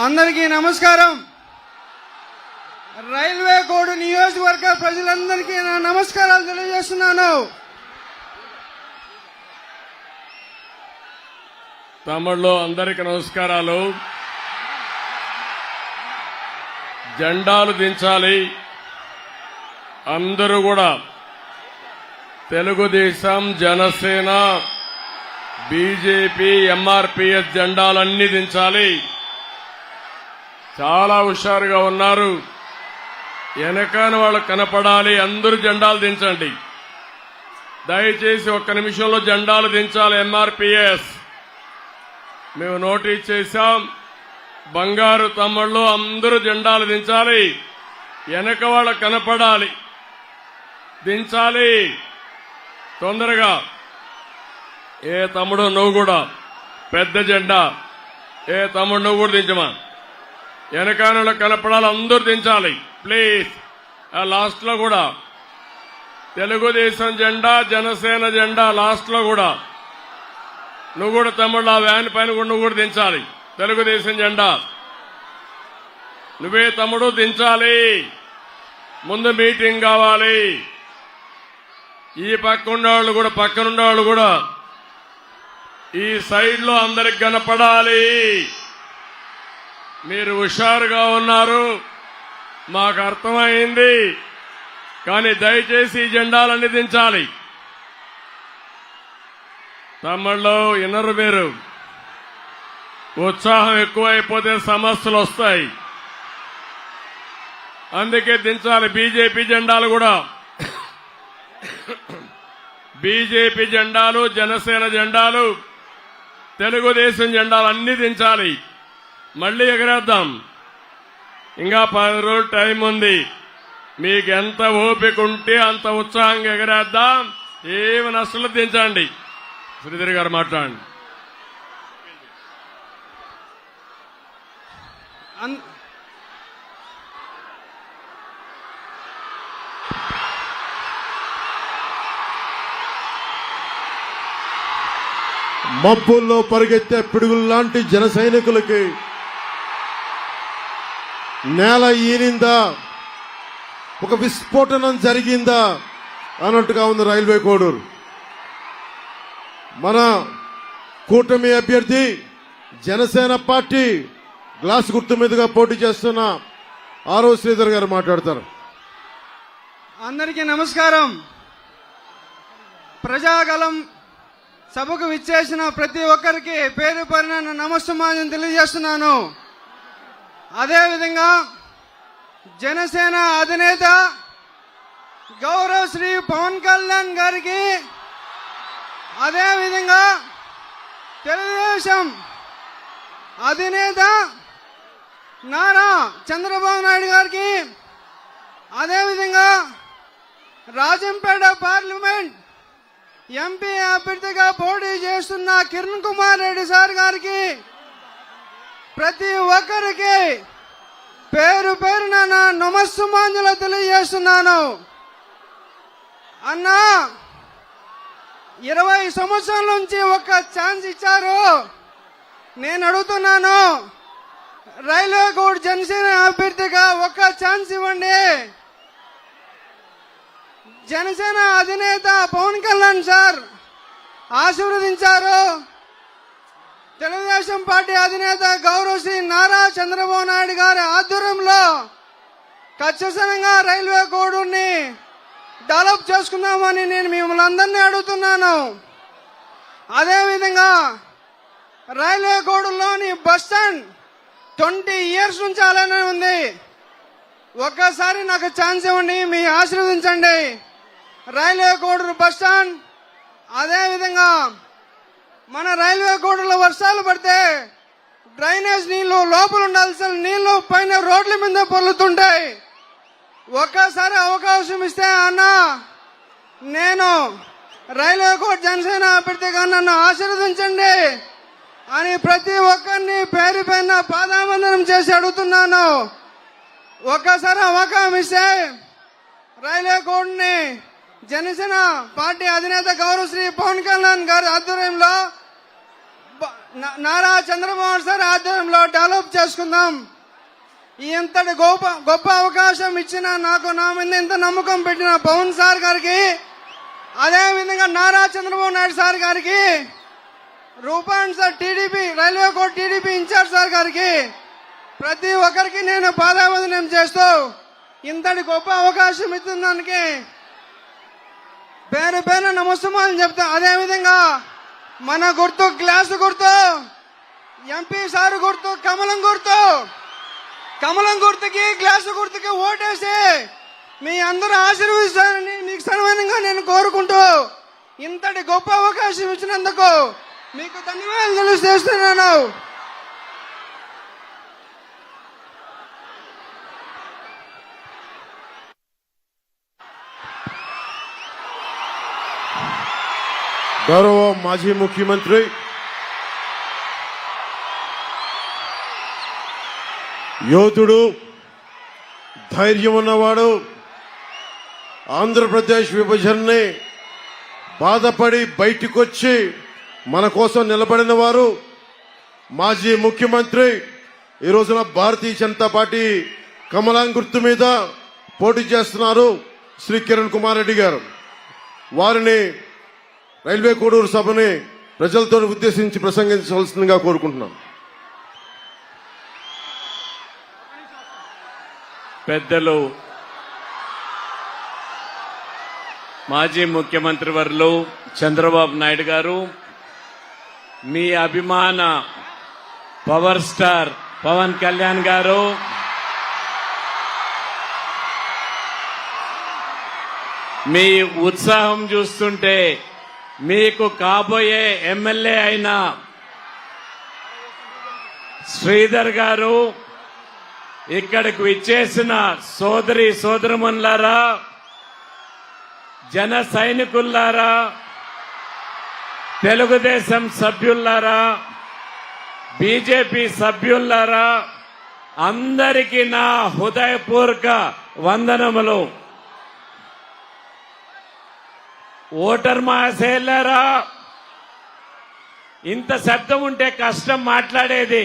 అందరికీ నమస్కారం. Railway code నియోజకవర్గ ప్రజలందరికీ నా నమస్కారాలు తెలియజేస్తున్నాను. తమిళ్ళో అందరికి నమస్కారాలు. జెండాలు దించాలి. అందరూ కూడా తెలుగుదేశం జనసేన బీజేపీ ఎంఆర్పిఎస్ జెండాలన్నీ దించాలి. చాలా హుషారుగా ఉన్నారు. వెనకాన వాళ్ళు కనపడాలి అందరూ జెండాలు దించండి. దయచేసి ఒక్క నిమిషంలో జెండాలు దించాలి ఎంఆర్పిఎస్ మేము నోటీస్ చేశాం బంగారు తమ్ముళ్ళు అందరూ జెండాలు దించాలి వెనక వాళ్ళ కనపడాలి. దించాలి. తొందరగా. ఏ తమ్ముడు నువ్వు కూడా పెద్ద జెండా. ఏ తమ్ముడు నువ్వు కూడా దించమా? వెనకాలలో కనపడాలి అందరూ దించాలి. ప్లీజ్ ఆ లాస్ట్లో కూడా. తెలుగుదేశం జెండా జనసేన జెండా లాస్ట్లో కూడా. నువ్వు కూడా తమ్ముడు ఆ వ్యాన్ పైన కూడా నువ్వు కూడా దించాలి. తెలుగుదేశం జెండా. నువ్వే తమ్ముడు దించాలి. ముందు మీటింగ్ కావాలి. ఈ పక్క ఉండేవాళ్ళు కూడా పక్కనుండేవాళ్ళు కూడా ఈ సైడ్లో అందరికి కనపడాలి. మీరు హుషారుగా ఉన్నారు. మాకు అర్థమైంది. కానీ దయచేసి జెండాలన్నీ దించాలి. తమ్ముళ్ళు ఇన్నరు మీరు ఉత్సాహం ఎక్కువైపోతే సమస్యలు వస్తాయి. అందుకే దించాలి బీజేపీ జెండాలు కూడా. బీజేపీ జెండాలు జనసేన జెండాలు తెలుగుదేశం జెండాలు అన్ని దించాలి. మళ్ళీ ఎగరేద్దాం. ఇంకా పది రోజులు టైం ఉంది. మీకు ఎంత ఓపిక ఉంటే అంత ఉత్సాహంగా ఎగరేద్దాం. ఏమి నష్టలు దించండి. శ్రీధర్ గారు మాట్లాడండి. మబ్బుల్లో పరిగెత్తే పిడుగుల్లాంటి జన సైనికులకి నేల ఈనిందా? ఒక విస్ఫోటనం జరిగిందా? అన్నట్టుగా ఉంది రైల్వే కోడూరు. మన కూటమి అభ్యర్థి జనసేన పార్టీ గ్లాస్ గుర్తు మీదుగా పోటీ చేస్తున్న ఆరో శ్రీధర్ గారు మాట్లాడతారు. అందరికీ నమస్కారం. ప్రజాగలం సభకు విచ్చేసిన ప్రతి ఒక్కరికి పేరు పేరున నమస్సమాజం తెలియజేస్తున్నాను. అదేవిధంగా జనసేన అధినేత గౌరవ శ్రీ పవన్ కళ్యాణ్ గారికి అదేవిధంగా తెలుగుదేశం అధినేత నారా చంద్రబాబు నాయుడు గారికి అదేవిధంగా రాజంపేట పార్లమెంట్ ఎంపీ అభ్యర్థిగా పోటీ చేస్తున్న కిరణ్ కుమార్ రెడ్డి సార్ గారికి ప్రతి ఒక్కరికి పేరు పేరున నా నమస్సుమాంజలు తెలియజేస్తున్నాను. అన్నా ఇరవై సంవత్సరాల నుంచి ఒక ఛాన్స్ ఇచ్చారు. నేను అడుగుతున్నాను రైల్వే కోడ్ జనసేన అభ్యర్థిగా ఒక్క ఛాన్స్ ఇవ్వండి. జనసేన అధినేత పవన్ కళ్యాణ్ సార్ ఆశీర్వదించారు. తెలుగుదేశం పార్టీ అధినేత గౌరవ శ్రీ నారా చంద్రబాబు నాయుడు గారి ఆధ్వర్యంలో ఖచ్చితంగా రైల్వే కోడుని డెవలప్ చేసుకుందామని నేను మిమ్మల్ని అందరినీ అడుగుతున్నాను. అదేవిధంగా రైల్వే కోడ్లోని బస్ స్టాండ్ ట్వంటీ ఇయర్స్ నుంచి అలానే ఉంది. ఒక్కసారి నాకు ఛాన్స్ ఇవ్వండి మీ ఆశీర్వదించండి. రైల్వే కోడూరు బస్ స్టాండ్ అదేవిధంగా మన రైల్వే గోడలో వర్షాలు పడితే డ్రైనేజ్ నీళ్ళు లోపల ఉండాల్సిన నీళ్ళు పైన రోడ్ల మీద పొల్లుతుంటాయి ఒక్కసారి అవకాశం ఇస్తే అన్న నేను రైల్వే కోడ్ జనసేన అభ్యర్థిగా నన్ను ఆశీర్వదించండి అని ప్రతి ఒక్కరిని పేరు పైన పాదావందనం చేసి అడుగుతున్నాను. ఒక్కసారి అవకాశం ఇస్తే రైల్వే కోడ్ని జనసేన పార్టీ అధినేత గౌరవ శ్రీ పవన్ కళ్యాణ్ గారి ఆధ్వర్యంలో నారా చంద్రబాబు సార్ ఆధ్వర్యంలో డెవలప్ చేసుకుందాం. ఇంతటి గొప్ప గొప్ప అవకాశం ఇచ్చిన నాకు నా మీద ఇంత నమ్మకం పెట్టిన పవన్ సార్ గారికి అదే విధంగా నారా చంద్రబాబు నాయుడు సార్ గారికి రూపాయలు sir TDP railway court TDP incharge sir గారికి ప్రతి ఒక్కరికి నేను పాదావందనం చేస్తూ ఇంతటి గొప్ప అవకాశం ఇస్తున్న దానికి పేరు పేరు నమస్తమాలు చెప్తా. అదే విధంగా మన గుర్తు గ్లాసు గుర్తు ఎంపీ సార్ గుర్తు కమలం గుర్తు. కమలం గుర్తుకి గ్లాసు గుర్తుకి ఓటేసి మీ అందరూ ఆశీర్వదిస్తారని మీకు సన్మానంగా నేను కోరుకుంటూ ఇంతటి గొప్ప అవకాశం ఇచ్చినందుకు మీకు ధన్యవాదాలు తెలియజేస్తున్నాను. గౌరవ మాజీ ముఖ్యమంత్రి యోధుడు ధైర్యం ఉన్నవాడు ఆంధ్రప్రదేశ్ విభజనని బాధపడి బయటికొచ్చి మన కోసం నిలబడిన వారు మాజీ ముఖ్యమంత్రి ఈ రోజున భారతీయ జనతా పార్టీ కమలాం గుర్తు మీద పోటీ చేస్తున్నారు శ్రీ కిరణ్ కుమార్ రెడ్డి గారు. వారిని రైల్వే కోడూరు సభని ప్రజలతో ఉద్దేశించి ప్రసంగించవలసిందిగా కోరుకుంటున్నాను. పెద్దలు మాజీ ముఖ్యమంత్రి వర్లు చంద్రబాబు నాయుడు గారు మీ అభిమాన పవర్ స్టార్ పవన్ కళ్యాణ్ గారు మీ ఉత్సాహం చూస్తుంటే మీకు కాబోయే ఎమ్మెల్యే అయిన శ్రీధర్ గారు ఇక్కడికి విచ్చేసిన సోదరి సోదరుములారా జన సైనికుల్లారా తెలుగుదేశం సభ్యుల్లారా బీజేపీ సభ్యుల్లారా అందరికీ నా హృదయపూర్వక వందనములు. ఓటర్ మాసేళ్ళరా? ఇంత శబ్దం ఉంటే కష్టం మాట్లాడేది.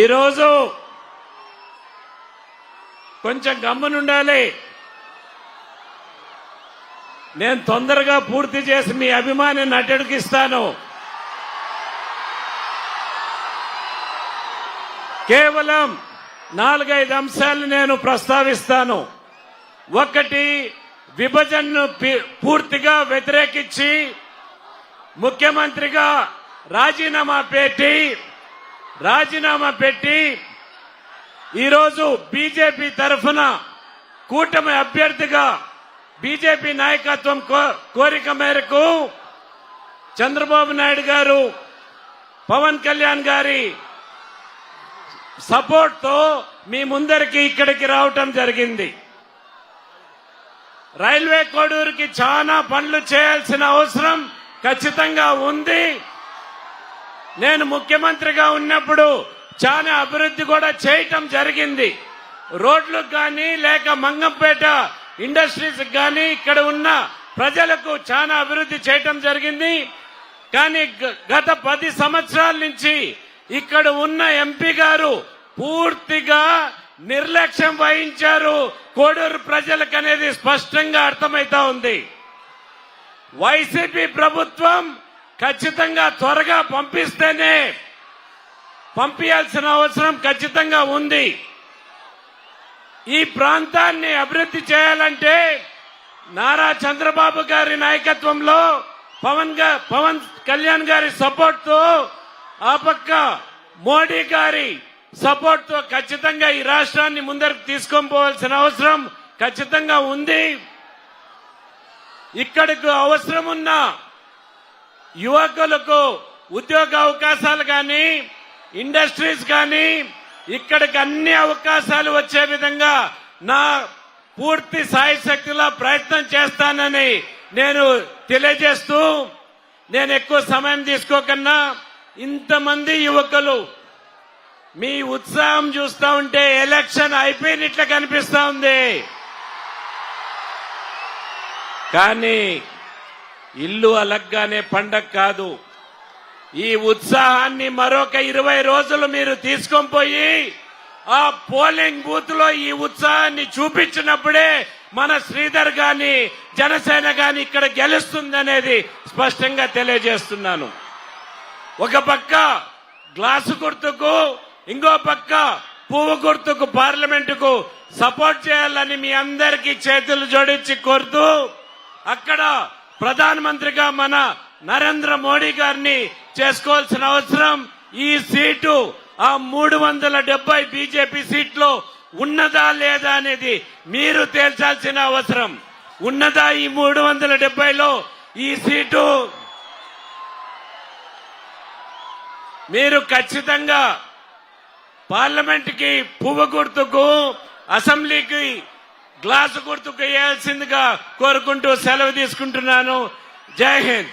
ఈరోజు కొంచెం గమ్మునుండాలి నేను తొందరగా పూర్తి చేసి మీ అభిమాని నటడికిస్తాను కేవలం నాలుగైదు అంశాలు నేను ప్రస్తావిస్తాను. ఒకటి విభజనను పూర్తిగా వ్యతిరేకించి ముఖ్యమంత్రిగా రాజీనామా పెట్టి రాజీనామా పెట్టి ఈరోజు బీజేపీ తరఫున కూటమి అభ్యర్థిగా బీజేపీ నాయకత్వం కో- కోరిక మేరకు చంద్రబాబు నాయుడు గారు పవన్ కళ్యాణ్ గారి సపోర్ట్తో మీ ముందరికి ఇక్కడికి రావటం జరిగింది. రైల్వే కోడూరుకి చాలా పనులు చేయాల్సిన అవసరం ఖచ్చితంగా ఉంది. నేను ముఖ్యమంత్రిగా ఉన్నప్పుడు చాలా అభివృద్ధి కూడా చేయటం జరిగింది. రోడ్లకు కానీ లేక మంగంపేట ఇండస్ట్రీస్ కానీ ఇక్కడ ఉన్న ప్రజలకు చాలా అభివృద్ధి చేయటం జరిగింది. కానీ గ- గత పది సంవత్సరాల నుంచి ఇక్కడ ఉన్న ఎంపీ గారు పూర్తిగా నిర్లక్ష్యం వహించారు. కోడూరు ప్రజలకు అనేది స్పష్టంగా అర్థమైతా ఉంది. వైసీపీ ప్రభుత్వం ఖచ్చితంగా త్వరగా పంపిస్తేనే పంపించాల్సిన అవసరం ఖచ్చితంగా ఉంది. ఈ ప్రాంతాన్ని అభివృద్ధి చేయాలంటే నారా చంద్రబాబు గారి నాయకత్వంలో పవన్ పవన్ కళ్యాణ్ గారి సపోర్ట్తో ఆ పక్క మోడీ గారి సపోర్ట్తో ఖచ్చితంగా ఈ రాష్ట్రాన్ని ముందరకు తీసుకొని పోవాల్సిన అవసరం ఖచ్చితంగా ఉంది. ఇక్కడికి అవసరం ఉన్న యువకులకు ఉద్యోగ అవకాశాలు కానీ ఇండస్ట్రీస్ కానీ ఇక్కడికి అన్ని అవకాశాలు వచ్చే విధంగా నా పూర్తి సాయి శక్తిలా ప్రయత్నం చేస్తానని నేను తెలియజేస్తూ నేను ఎక్కువ సమయం తీసుకోకన్నా ఇంతమంది యువకులు మీ ఉత్సాహం చూస్తా ఉంటే ఎలక్షన్ అయిపోయినట్లు కనిపిస్తా ఉంది. కానీ ఇల్లు అలగ్గానే పండగ కాదు. ఈ ఉత్సాహాన్ని మరొక ఇరవై రోజులు మీరు తీసుకొని పోయి ఆ పోలింగ్ బూత్లో ఈ ఉత్సాహాన్ని చూపించినప్పుడే మన శ్రీధర్ గాని జనసేన గాని ఇక్కడ గెలుస్తుందనేది స్పష్టంగా తెలియజేస్తున్నాను. ఒక పక్క గ్లాసు గుర్తుకు ఇంకో పక్క పువ్వు గుర్తుకు పార్లమెంటుకు సపోర్ట్ చేయాలని మీ అందరికీ చేతులు జోడించి కోరుతూ అక్కడ ప్రధానమంత్రిగా మన నరేంద్ర మోడీ గారిని చేసుకోవాల్సిన అవసరం ఈ సీటు ఆ మూడు వందల డెబ్బై బీజేపీ సీట్లో ఉన్నదా లేదా అనేది మీరు తేల్చాల్సిన అవసరం. ఉన్నదా ఈ మూడు వందల డెబ్బైలో ఈ సీటు? మీరు ఖచ్చితంగా పార్లమెంట్కి పువ్వు గుర్తుకు అసెంబ్లీకి గ్లాసు గుర్తుకు వేయాల్సిందిగా కోరుకుంటూ సెలవు తీసుకుంటున్నాను. జై హింద్.